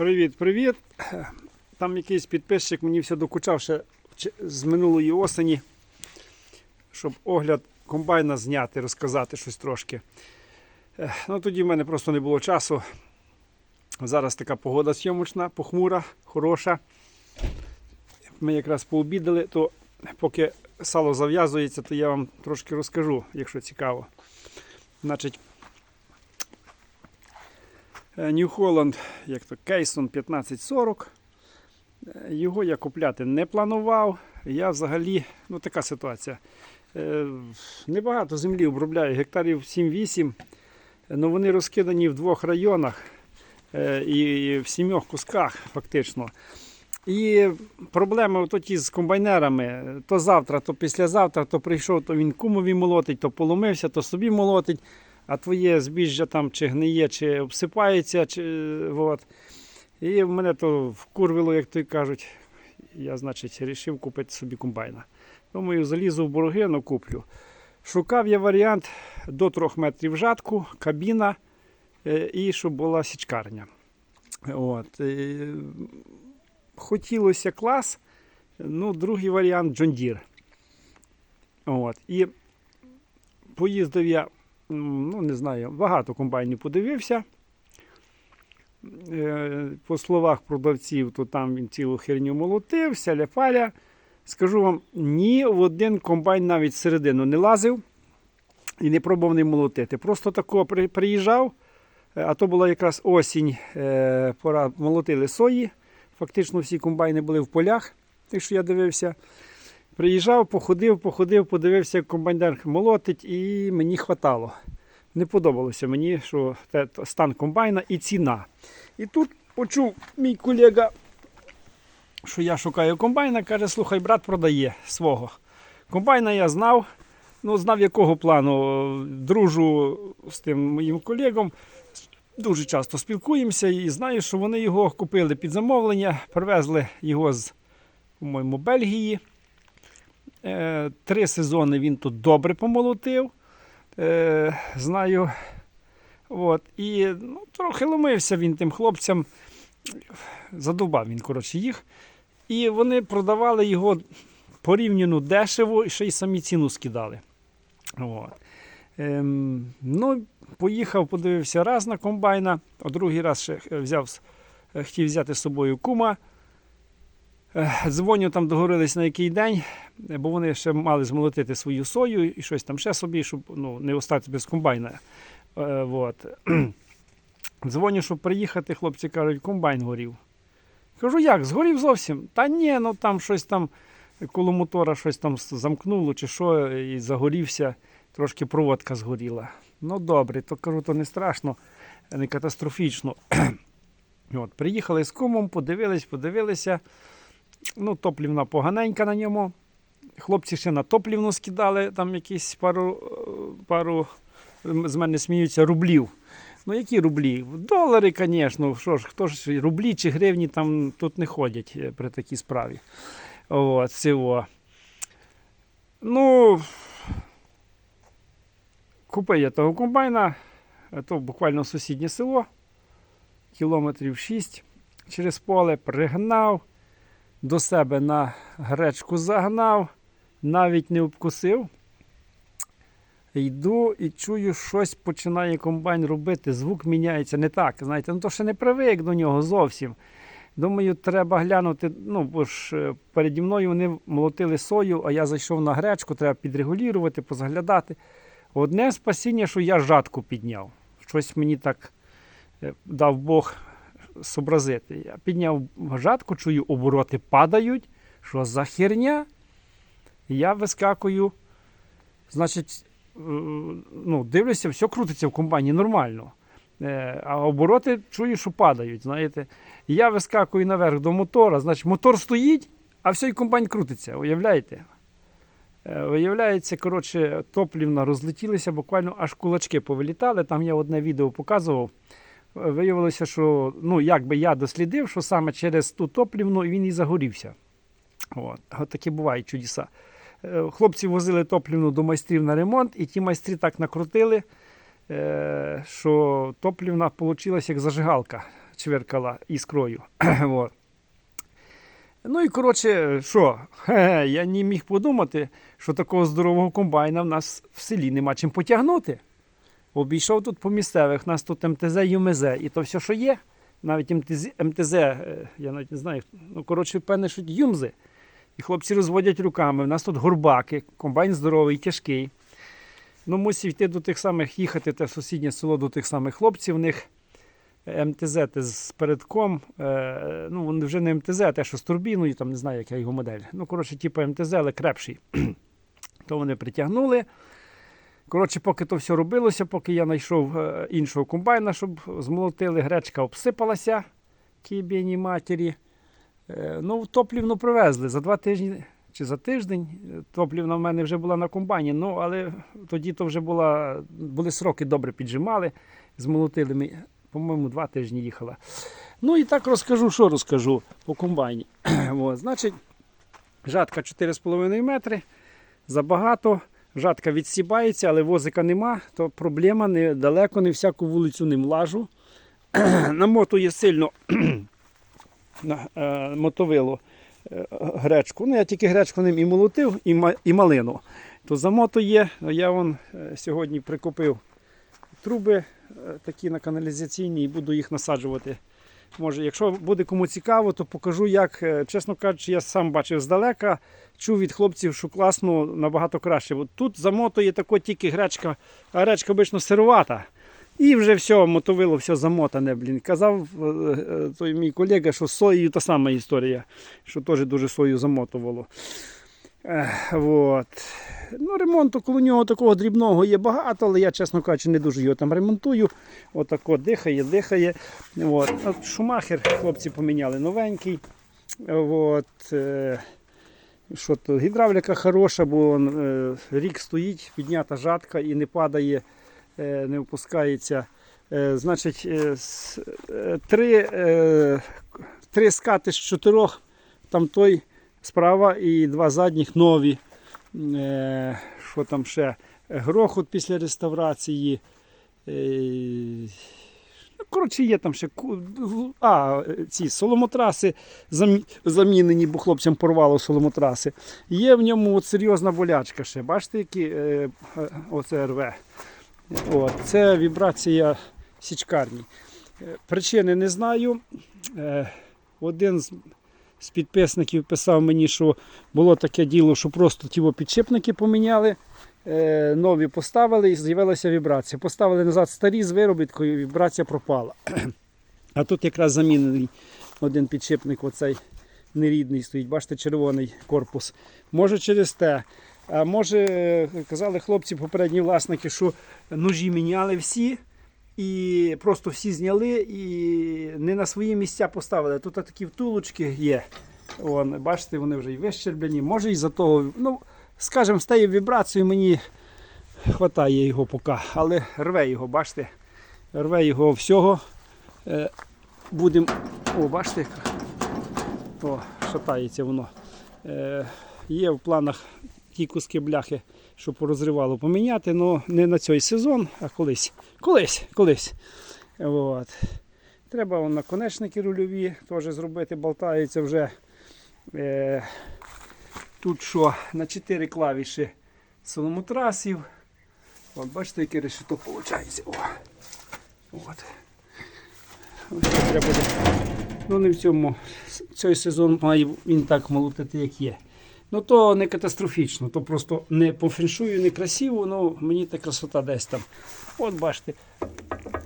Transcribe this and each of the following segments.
Привіт, привіт. Там якийсь підписчик мені все докучав ще з минулої осені, щоб огляд комбайна зняти, розказати щось трошки. Ну тоді в мене просто не було часу. Зараз така погода зйомочна, похмура, хороша. Ми якраз пообідали, то поки сало зав'язується, то я вам трошки розкажу, якщо цікаво. Значить, Нью Холланд, як то Кейсон 1540. Е, Його я купляти не планував. Я взагалі, ну така ситуація. Е, Небагато землі обробляю, гектарів 7-8. але вони розкидані в двох районах е, і в сімьох кусках, фактично. І проблеми от з комбайнерами. То завтра, то післязавтра, то прийшов, то він кумові молотить, то поломився, то собі молотить а твоє збіжжя там чи гниє, чи обсипається. Чи, от. І в мене то вкурвило, як то й кажуть. Я, значить, вирішив купити собі комбайна. Думаю, залізу в борги, но куплю. Шукав я варіант до 3 метрів жатку, кабіна е, і щоб була січкарня. От. е, Хотілося клас, ну, другий варіант Deere. От. І поїздив я ну не знаю, багато комбайнів подивився. Е, По словах продавців, то там він цілу херню молотив, ля-паля. Скажу вам, ні в один комбайн навіть всередину не лазив і не пробував не молотити. Просто тако приїжджав, е, а то була якраз осінь, е, пора молотили сої. Фактично всі комбайни були в полях, тих, що я дивився. Приїжджав, походив, походив, подивився, як комбайнер молотить, і мені хватало. Не подобалося мені, що те, стан комбайна і ціна. І тут почув мій колега, що я шукаю комбайна, каже, слухай, брат продає свого. Комбайна я знав, ну знав якого плану. Дружу з тим моїм колегом. Дуже часто спілкуємося і знаю, що вони його купили під замовлення, привезли його з, по-моєму, Бельгії. Е, Три сезони він тут добре помолотив. Е, знаю. От. І ну, трохи ломився він тим хлопцям. Задовбав він, коротше, їх. І вони продавали його порівняно дешево і ще й самі ціну скидали. От. Ем, ну, поїхав, подивився раз на комбайна, а другий раз ще взяв, е, хотів взяти з собою кума. Е, Дзвоню там договорились на який день, е, бо вони ще мали змолотити свою сою і щось там ще собі, щоб ну, не остатися без комбайна. Е, вот. Дзвоню, щоб приїхати, хлопці кажуть, комбайн горів. Кажу, як, згорів зовсім? Та ні, ну там щось там коло мотора щось там замкнуло чи що, і загорівся, трошки проводка згоріла. Ну добре, то кажу, то не страшно, не катастрофічно. От, приїхали з кумом, подивились, подивилися. Ну, топлівна поганенька на ньому. Хлопці ще на топлівну скидали, там якісь пару, е, пару з мене сміються, рублів. Ну, які рублі? Долари, звісно, що ж, хто ж рублі чи гривні там тут не ходять е, при такій справі. От, цього. Ну, купив я того комбайна, то буквально сусіднє село, кілометрів 6 через поле пригнав, до себе на гречку загнав, навіть не обкусив. Йду і чую, щось починає комбайн робити, звук міняється не так. Знаєте, ну то ще не привик до нього зовсім. Думаю, треба глянути. Ну, бо ж е, переді мною вони молотили сою, а я зайшов на гречку, треба підрегулювати, позаглядати. Одне спасіння, що я жатку підняв. Щось мені так е, дав Бог зобразити. Я підняв жатку, чую, обороти падають. Що за херня? Я вискакую. Значить, е, ну, дивлюся, все крутиться в комбайні нормально. Е, А обороти чую, що падають. знаєте. Я вискакую наверх до мотора, значить, мотор стоїть, а все і комбайн крутиться. Уявляєте? Е, Виявляється, коротше, топлівна розлетілися, буквально аж кулачки повилітали. Там я одне відео показував. Виявилося, що ну, якби я дослідив, що саме через ту топлівну він і загорівся. От, от такі бувають чудеса. Е, Хлопці возили топлівну до майстрів на ремонт, і ті майстри так накрутили, е, що топлівна вийшла як зажигалка. чверкала іскрою. От. Ну і коротше, що, я не міг подумати, що такого здорового комбайна в нас в селі нема чим потягнути. Обійшов тут по місцевих, у нас тут МТЗ, ЮМЗ, і то все, що є, навіть МТЗ, МТЗ е, я навіть не знаю, ну коротше, певне, що юмзи. І хлопці розводять руками. У нас тут горбаки, комбайн здоровий, тяжкий. Ну, мусив йти до тих самих, їхати те сусіднє село до тих самих хлопців. У них МТЗ з передком. Е, ну, вони вже не МТЗ, а те, що з турбіною, там не знаю, яка його модель. Ну, коротше, типу МТЗ, але крепший. то вони притягнули. Коротше, поки то все робилося, поки я знайшов е, іншого комбайна, щоб змолотили, гречка обсипалася тій бідній матері. Е, Ну, топлівну привезли за два тижні чи за тиждень. е, Топлівна в мене вже була на комбайні, ну але тоді то вже була, були сроки добре піджимали, змолотили ми, по-моєму, два тижні їхала. Ну і так розкажу, що розкажу по комбайні. Значить, жатка 4,5 метри, забагато. Жатка відсібається, але возика нема, то проблема не, далеко не всяку вулицю не влажу. Намотує сильно е, мотовило е, гречку. Ну, я тільки гречку ним і молотив, і, ма- і малину. То замотує. Я вон е, сьогодні прикупив труби такі на каналізаційні і буду їх насаджувати. Може, якщо буде кому цікаво, то покажу, як, е, чесно кажучи, я сам бачив здалека, чув від хлопців, що класно набагато краще. От тут замотує тако тільки гречка, а гречка обично сирувата. І вже все, мотовило, все замотане. Блін. Казав е, е, той мій колега, що з соєю та сама історія, що теж дуже сою замотувало. Вот. Ну, ремонту коло нього такого дрібного є багато, але я, чесно кажучи, не дуже його там ремонтую. Отако дихає, дихає. От. От Шумахер хлопці поміняли новенький. От. Е, що то, гідравліка хороша, бо е, рік стоїть, піднята жатка і не падає, е, не опускається. Значить, три, три скати з чотирьох, там той справа і два задніх нові. Е, що там ще? Грохот після реставрації. Е, ну, коротше, є там ще а, ці соломотраси замі- замінені, бо хлопцям порвало соломотраси. Є в ньому от серйозна болячка ще. Бачите, які е, е, оце рве. От, це вібрація січкарні. Причини не знаю. Один з, з підписників писав мені, що було таке діло, що просто ті підшипники поміняли, е, нові поставили і з'явилася вібрація. Поставили назад старі з виробіткою, вібрація пропала. А тут якраз замінений один підшипник, оцей нерідний стоїть. Бачите, червоний корпус. Може через те. А може, е, казали хлопці, попередні власники, що ножі міняли всі. І просто всі зняли і не на свої місця поставили. Тут такі втулочки є. Вон, бачите, вони вже і вищерблені. Може і за того, ну, скажімо, з тією вібрацією мені хватає його поки, але рве його, бачите, рве його всього. Е, Будемо. О, бачите, о, шатається воно. Е, є в планах ті куски бляхи, що порозривало поміняти, але не на цей сезон, а колись. Колись, колись. От. Треба вон, наконечники рульові теж зробити, болтаються вже. Е, тут що, на 4 клавіші соломотрасів. От бачите, яке решето виходить. От. Ось треба. Ну не в цьому. Цей сезон має він так молотити, як є. Ну то не катастрофічно, то просто не по феншую, не красиво, ну мені та красота десь там. От бачите,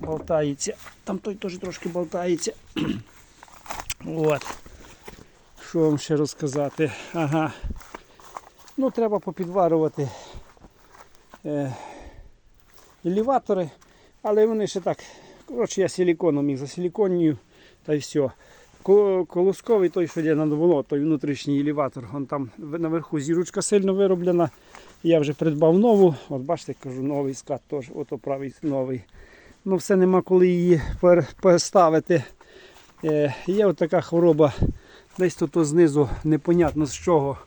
болтається. Там той теж трошки болтається. От. Що вам ще розказати? Ага. Ну, треба попідварювати е, елеватори, але вони ще так. Коротше, я силіконом їх засиліконюю та й все. Ко- Колосковий той, що йде на доволо, той внутрішній елеватор. Вон там наверху зірочка сильно вироблена. Я вже придбав нову. От бачите, кажу, новий скат теж, ото правий новий. Ну, все нема коли її переставити. Е, є от така хвороба, десь тут знизу непонятно з чого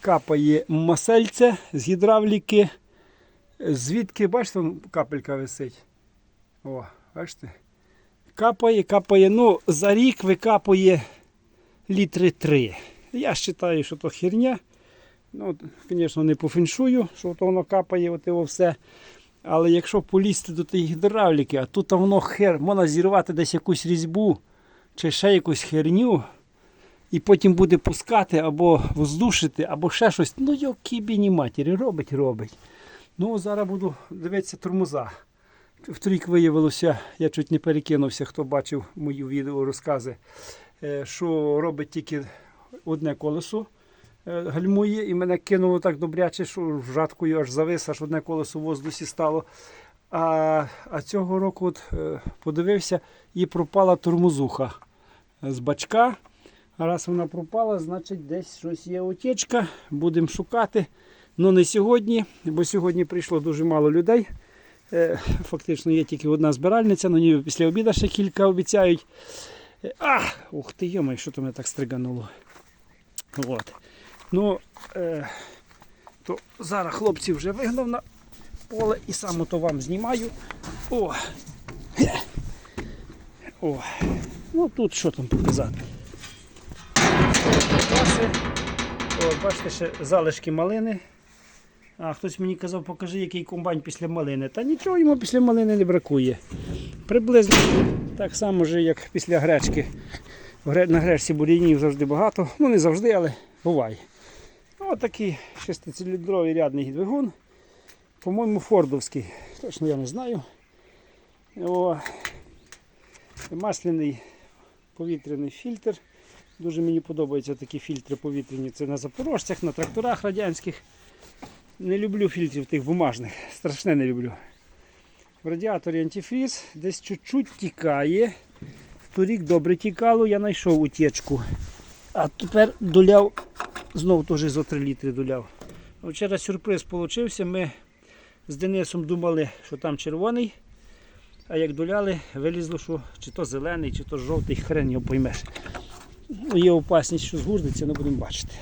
капає масельце з гідравліки. Звідки, бачите, капелька висить. О, бачите? Капає, капає, ну, за рік викапує літри три. Я вважаю, що то херня. Ну, звісно, не по феншую, що то воно капає, от його все. Але якщо полізти до тієї гідравліки, а тут воно хер, можна зірвати десь якусь різьбу чи ще якусь херню, і потім буде пускати або воздушити, або ще щось. Ну, які біні матері, робить, робить. Ну, зараз буду дивитися тормоза. Вторік виявилося, я чуть не перекинувся, хто бачив мої відео розкази, е, що робить тільки одне колесо е, гальмує, і мене кинуло так добряче, що жаткою аж завис, аж одне колесо в воздусі стало. А, а цього року от, е, подивився і пропала тормозуха з бачка. А раз вона пропала, значить десь щось є утечка. Будемо шукати. Ну не сьогодні, бо сьогодні прийшло дуже мало людей. Е, Фактично є тільки одна збиральниця, ну ніби після обіду ще кілька обіцяють. Е, А, ух ти, йомай, що то мене так стригануло. От. Ну, е, то зараз хлопців вже вигнав на поле і сам то вам знімаю. О! О! Ну тут що там показати? О, бачите, ще залишки малини. А хтось мені казав, покажи, який комбайн після малини. Та нічого йому після малини не бракує. Приблизно так само, же, як після гречки. На гречці бур'янів завжди багато. Ну не завжди, але буває. Ось такий шестициліндровий рядний двигун. По-моєму, фордовський. Точно я не знаю. О, масляний повітряний фільтр. Дуже мені подобаються такі фільтри повітряні. Це на запорожцях, на тракторах радянських. Не люблю фільтрів тих бумажних. Страшне не люблю. В радіаторі антифріз десь чуть-чуть тікає. Торік добре тікало, я знайшов утічку. А тепер доляв, знову теж зо 3 літри доляв. Вчора сюрприз получився. Ми з Денисом думали, що там червоний. А як доляли, вилізло, що чи то зелений, чи то жовтий, хрен його поймеш. Ну, є опасність, що згурдиться, але будемо бачити.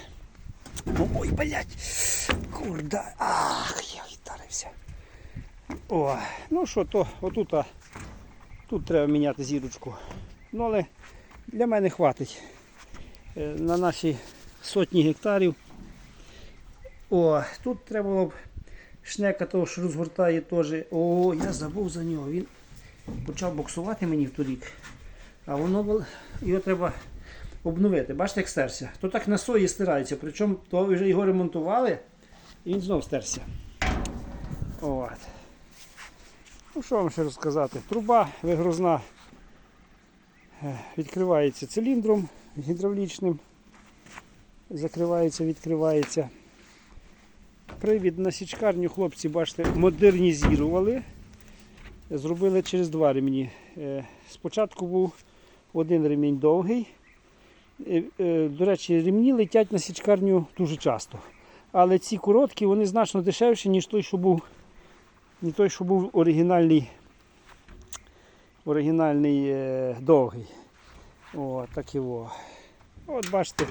Ну, Ой, блядь! Курда. Ах, я вдарився. О, ну що, то отут, а, тут треба міняти зірочку. Ну, але для мене хватить. Е, На наші сотні гектарів. О, тут треба було б шнека того, що розгортає теж. О, я забув за нього. Він почав боксувати мені в торік. А воно його треба обновити. Бачите, як стерся. То так на сої стирається. Причому то вже його ремонтували і він знов стерся. От. Ну що вам ще розказати? Труба вигрузна е, відкривається циліндром гідравлічним. Закривається, відкривається. Привід на січкарню хлопці, бачите, модернізували. Зробили через два ремні. Е, Спочатку був один ремінь довгий. Е, До речі, ремні летять на січкарню дуже часто. Але ці короткі, вони значно дешевші, ніж той, що був, ні той, що був оригінальний, оригінальний е, довгий. О, так його. От бачите,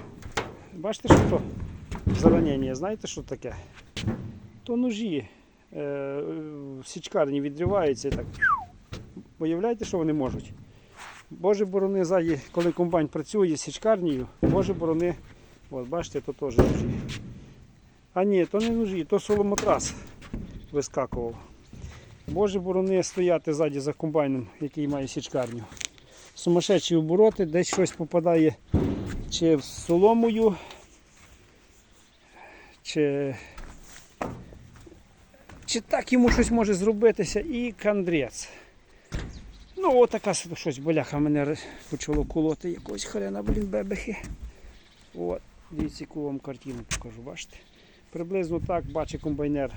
бачите, що то за знаєте, що таке? То ножі е, в січкарні відриваються і так. Уявляєте, що вони можуть? Боже борони ззаді, коли комбайн працює з січкарнею, Боже борони, от бачите, то теж ножі. А ні, то не ножі, то соломотрас вискакував. Боже борони стояти ззаді за комбайном, який має січкарню. Сумасшедші обороти, десь щось попадає чи в соломою, чи, чи так йому щось може зробитися і кандрець. Ну, отака щось боляха мене почало колоти якогось хрена, блін, бебехи. От, дивіться, яку вам картину покажу, бачите? Приблизно так бачить комбайнер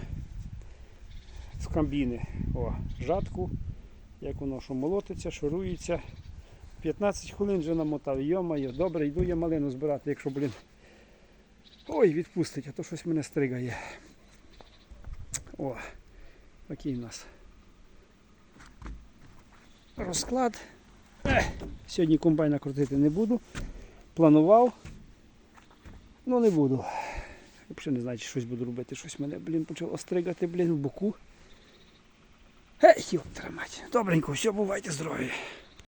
з комбіни. О, жатку, як воно що молотиться, шурується. 15 хвилин вже намотав. Йомаю, добре, йду я малину збирати, якщо, блін. Ой, відпустить, а то щось мене стригає. О, такий у нас розклад. Ех, сьогодні комбайна крутити не буду. Планував. Ну не буду. Взагалі не знаю, чи щось буду робити. Щось мене, блін, почало стригати, блін, в боку. Гей, мать. Добренько, все, бувайте здорові.